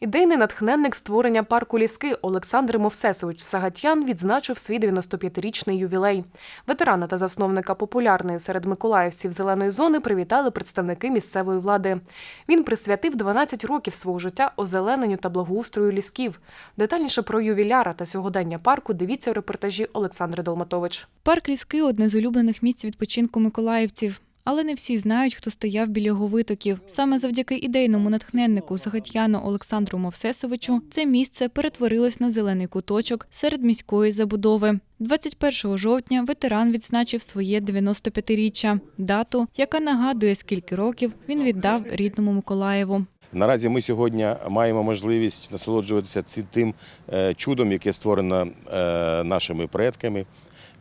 Ідейний натхненник створення парку ліски Олександр Мовсесович Сагатян відзначив свій 95-річний ювілей. Ветерана та засновника популярної серед миколаївців зеленої зони привітали представники місцевої влади. Він присвятив 12 років свого життя озелененню та благоустрою лісків. Детальніше про ювіляра та сьогодення парку дивіться у репортажі Олександри Долматович. Парк Ліски одне з улюблених місць відпочинку миколаївців. Але не всі знають, хто стояв біля його витоків. Саме завдяки ідейному натхненнику Загатьяну Олександру Мовсесовичу це місце перетворилось на зелений куточок серед міської забудови. 21 жовтня ветеран відзначив своє 95-річчя, дату, яка нагадує, скільки років він віддав рідному Миколаєву. Наразі ми сьогодні маємо можливість насолоджуватися ці- тим е, чудом, яке створено е, нашими предками.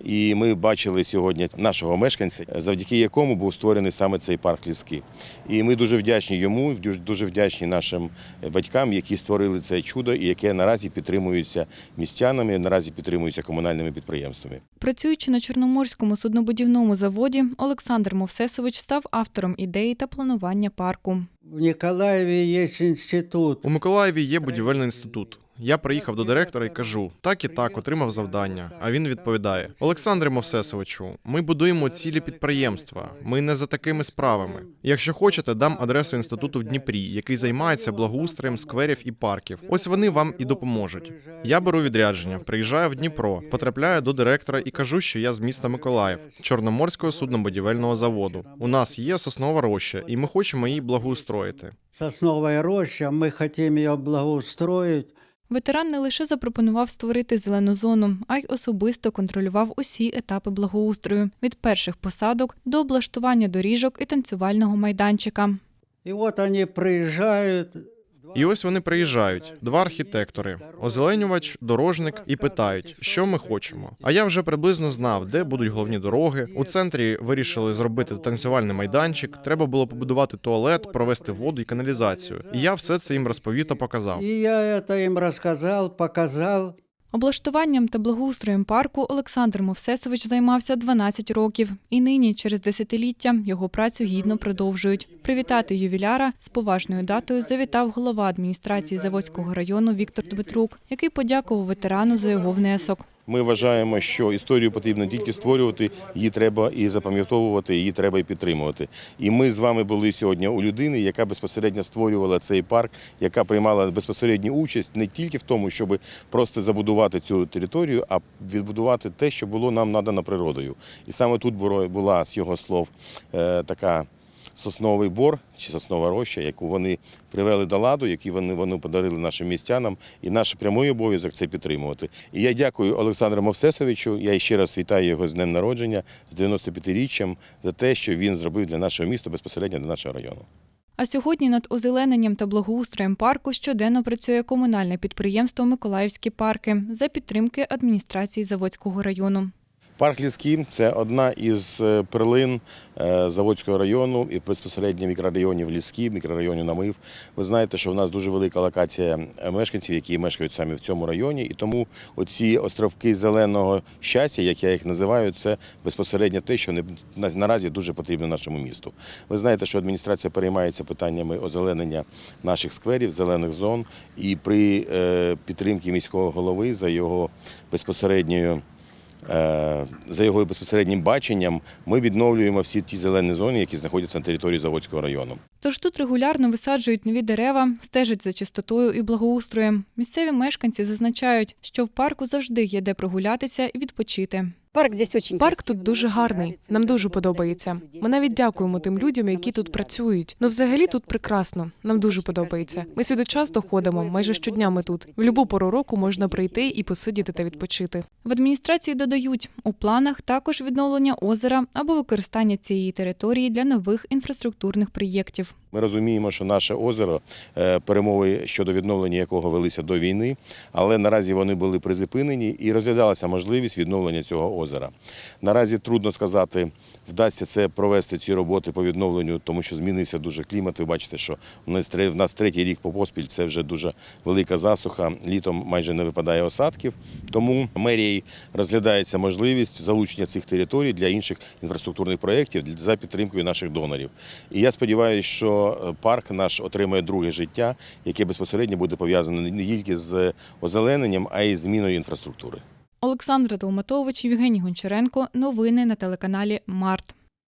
І ми бачили сьогодні нашого мешканця, завдяки якому був створений саме цей парк ліски. І ми дуже вдячні йому, дуже- дуже вдячні нашим батькам, які створили це чудо і яке наразі підтримується містянами, наразі підтримується комунальними підприємствами. Працюючи на Чорноморському суднобудівному заводі, Олександр Мовсесович став автором ідеї та планування парку. В Николаеве есть институт. У Миколаєві є будівельний інститут. Я приїхав до директора і кажу: так і так, отримав завдання. А він відповідає: Олександре Мовсесовичу, ми будуємо цілі підприємства. Ми не за такими справами. Якщо хочете, дам адресу інституту в Дніпрі, який займається благоустроєм скверів і парків. Ось вони вам і допоможуть. Я беру відрядження, приїжджаю в Дніпро, потрапляю до директора і кажу, що я з міста Миколаїв, Чорноморського суднобудівельного заводу. У нас є соснова роща, і ми хочемо її благоустроїти. Сосновая роща, мы хотим ее благоустроить. Ветеран не лише запропонував створити зелену зону, а й особисто контролював усі етапи благоустрою від перших посадок до облаштування доріжок і танцювального майданчика. І от вони приезжают. І ось вони приїжджають, два архітектори, озеленювач, дорожник, і питають, що ми хочемо. А я вже приблизно знав, де будуть головні дороги. У центрі вирішили зробити танцювальний майданчик. Треба було побудувати туалет, провести воду і каналізацію. І я все це їм розповів та показав. І я це їм розказав, показал. Облаштуванням та благоустроєм парку Олександр Мовсесович займався 12 років, і нині, через десятиліття, його працю гідно продовжують. Привітати ювіляра з поважною датою завітав голова адміністрації Заводського району Віктор Дмитрук, який подякував ветерану за його внесок. Ми вважаємо, що історію потрібно тільки створювати, її треба і запам'ятовувати, її треба і підтримувати. І ми з вами були сьогодні у людини, яка безпосередньо створювала цей парк, яка приймала безпосередню участь не тільки в тому, щоб просто забудувати цю територію, а відбудувати те, що було нам надано природою. І саме тут була з його слов е, така. Сосновий бор чи соснова роща, яку вони привели до ладу, які вони, вони подарили нашим містянам, і наш прямий обов'язок це підтримувати. І я дякую Олександру Мовсесовичу. Я ще раз вітаю його з днем народження, з 95-річчям за те, що він зробив для нашого міста безпосередньо для нашого району. А сьогодні над озелененням та благоустроєм парку щоденно працює комунальне підприємство Миколаївські парки за підтримки адміністрації Заводського району. Парк Ліски це одна із е, перлин е, Заводського району і безпосередньо мікрорайонів Ліски, мікрорайонів Намив. Ви знаєте, що в нас дуже велика локація е, мешканців, які мешкають саме в цьому районі, і тому оці островки зеленого щастя, як я їх називаю, це безпосередньо те, що наразі дуже потрібно нашому місту. Ви знаєте, що адміністрація переймається питаннями озеленення наших скверів, зелених зон, і при підтримці міського голови за його безпосередньою. Е, За його безпосереднім баченням ми відновлюємо всі ті зелені зони, які знаходяться на території Заводського району. Тож тут регулярно висаджують нові дерева, стежать за чистотою і благоустроєм. Місцеві мешканці зазначають, що в парку завжди є де прогулятися і відпочити. Парк здесь очень Парк тут дуже гарний. Нам дуже подобається. Ми навіть дякуємо тим людям, які тут працюють. Ну, взагалі тут прекрасно. Нам дуже подобається. Ми сюди часто ходимо. Майже щодня ми тут. В будь-яку пору року можна прийти і посидіти та відпочити. В адміністрації додають, у планах також відновлення озера або використання цієї території для нових інфраструктурних проєктів. Ми розуміємо, що наше озеро, е, перемови щодо відновлення якого велися до війни, але наразі вони були призупинені і розглядалася можливість відновлення цього озера. Наразі трудно сказати, вдасться це провести ці роботи по відновленню, тому що змінився дуже клімат. Ви бачите, що в нас третій рік по поспіль це вже дуже велика засуха. Літом майже не випадає осадків. Тому мерією розглядається можливість залучення цих територій для інших інфраструктурних проєктів за підтримкою наших донорів. І я сподіваюся, що парк наш отримає друге життя, яке безпосередньо буде пов'язане не тільки з озелененням, а й зміною інфраструктури. Олександра Долматович, Євгеній Гончаренко. Новини на телеканалі Март.